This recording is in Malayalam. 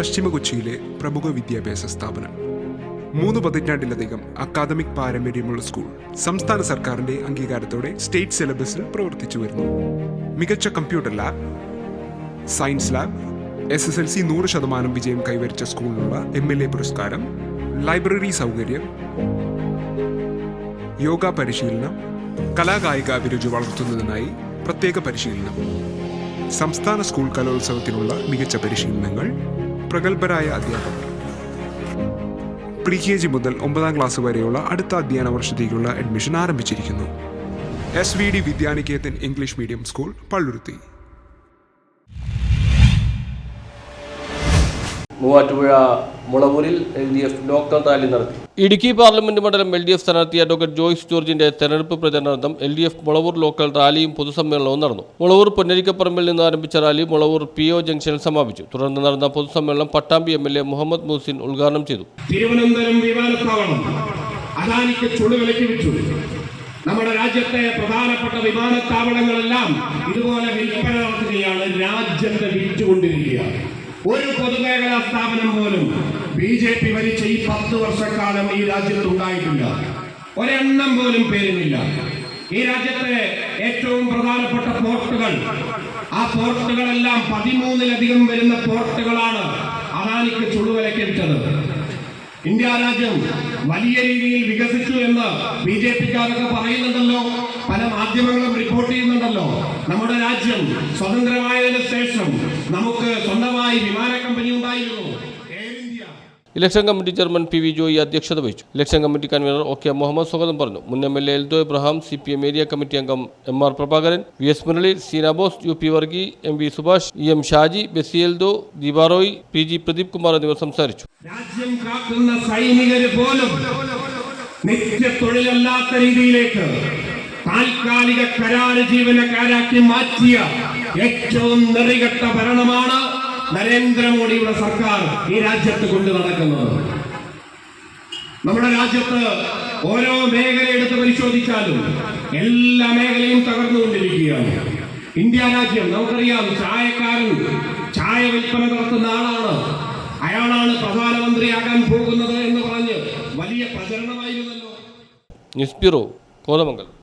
പശ്ചിമ കൊച്ചിയിലെ പ്രമുഖ വിദ്യാഭ്യാസ സ്ഥാപനം. മൂന്ന് പതിറ്റാണ്ടിലധികം അക്കാദമിക് പാരമ്പര്യമുള്ള സ്കൂൾ സംസ്ഥാന സർക്കാരിന്റെ അംഗീകാരത്തോടെ സ്റ്റേറ്റ് സിലബസിൽ പ്രവർത്തിച്ചു വരുന്നു. മികച്ച computer lab science lab S S L C നൂറ് ശതമാനം വിജയം കൈവരിച്ച സ്കൂളിനുള്ള എം എൽ എ പുരസ്കാരം ലൈബ്രറി സൗകര്യം യോഗ പരിശീലനം കലാകായിക അഭിരുചി വളർത്തുന്നതിനായി പ്രത്യേക പരിശീലനം. സംസ്ഥാന സ്കൂൾ കലോത്സവത്തിനുള്ള മികച്ച പരിശീലനങ്ങൾ പ്രഗത്ഭരായ അധ്യാപകർ. പ്രീ കെ ജി മുതൽ ഒമ്പതാം ക്ലാസ് വരെയുള്ള അടുത്ത അധ്യയന വർഷത്തേക്കുള്ള അഡ്മിഷൻ ആരംഭിച്ചിരിക്കുന്നു. S V D Vidyanikethan English medium school Palluruthy. Muvattupuzha മുളവൂരിൽ L D F lockdown rally നടത്തി. ഇടുക്കി പാർലമെന്റ് മണ്ഡലം എൽ ഡി എഫ് സ്ഥാനാർത്ഥി അഡ്വക്കേറ്റ് ജോയ്സ് ജോർജിന്റെ തെരഞ്ഞെടുപ്പ് പ്രചരണാർത്ഥം L D F Mulavoor local റാലിയും പൊതുസമ്മേളനവും നടന്നു. മുളവൂർ പൊന്നരിക്കപ്പറമ്പിൽ നിന്ന് ആരംഭിച്ച റാലി മുളവൂർ പി ഒ ജംഗ്ഷനിൽ സമാപിച്ചു. തുടർന്ന് നടന്ന പൊതുസമ്മേളനം Pattambi M L A Muhammad Muhsin ഉദ്ഘാടനം ചെയ്തു. തിരുവനന്തപുരം വിമാനത്താവളം അദാനിക്ക് ചുടുവിലക്ക് വിറ്റു നമ്മുടെ രാജ്യത്തെ പ്രധാനപ്പെട്ട വിമാനത്താവളങ്ങളെല്ലാം ഇതുപോലെ വിൽപ്പന നടത്തുകയാണ് രാജ്യത്തെ വിറ്റുകൊണ്ടിരിക്കുകയാണ്. ഒരു പൊതുമേഖലാ സ്ഥാപനം പോലും ബി ജെ പി ഭരിച്ച ഈ പത്ത് വർഷക്കാലം ഈ രാജ്യത്ത് ഉണ്ടായിട്ടില്ല ഒരെണ്ണം പോലും പേരുന്നില്ല ഈ രാജ്യത്തെ ഏറ്റവും പ്രധാനപ്പെട്ട പോർട്ടുകൾ ആ പോർട്ടുകളെല്ലാം പതിമൂന്നിലധികം വരുന്ന പോർട്ടുകളാണ് അദാനിക്ക് ചുടുവിലക്ക് വിറ്റത് ഇന്ത്യ രാജ്യം വലിയ രീതിയിൽ വികസിച്ചു എന്ന് ബി ജെ പിക്കാരൊക്കെ പറയുന്നുണ്ടല്ലോ. പല മാധ്യമങ്ങളും റിപ്പോർട്ട് ചെയ്യുന്നുണ്ടല്ലോ. നമ്മുടെ രാജ്യം സ്വതന്ത്രമായതിനു ശേഷം നമുക്ക് സ്വന്തമായി വിമാന കമ്പനി ഉണ്ടായിരുന്നു. Election committee chairman P V Joy അധ്യക്ഷത വഹിച്ചു. Election committee convener O K Muhammad സ്വാഗതം പറഞ്ഞു. മുൻ M L A Eldho Abraham C P M area committee അംഗം M R Prabhakaran V S Murali Seena Bose U P Varghese M V Subhash E M Shaji Bessy Eldho Deepa Roy P G Pradeep Kumar എന്നിവർ സംസാരിച്ചു. പോലും രീതിയിലേക്ക് താൽക്കാലിക കരാറ് ജീവനക്കാരാക്കി മാറ്റിയ ഏറ്റവും നെറികെട്ട ഭരണമാണ് നരേന്ദ്രമോദിയുടെ സർക്കാർ ഈ രാജ്യത്ത് കൊണ്ടു നടക്കുന്നത്. നമ്മുടെ രാജ്യത്ത് ഓരോ മേഖല എടുത്ത് പരിശോധിച്ചാലും എല്ലാ മേഖലയും തകർന്നുകൊണ്ടിരിക്കുകയാണ്. ഇന്ത്യ രാജ്യം നമുക്കറിയാം ചായക്കാരൻ ചായ വിൽപ്പന നടത്തുന്ന ആളാണ്. അയാളാണ് പ്രധാനമന്ത്രിയാകാൻ പോകുന്നത് എന്ന് പറഞ്ഞ് വലിയ പ്രചരണമായിരുന്നല്ലോ. News bureau Kothamangalam.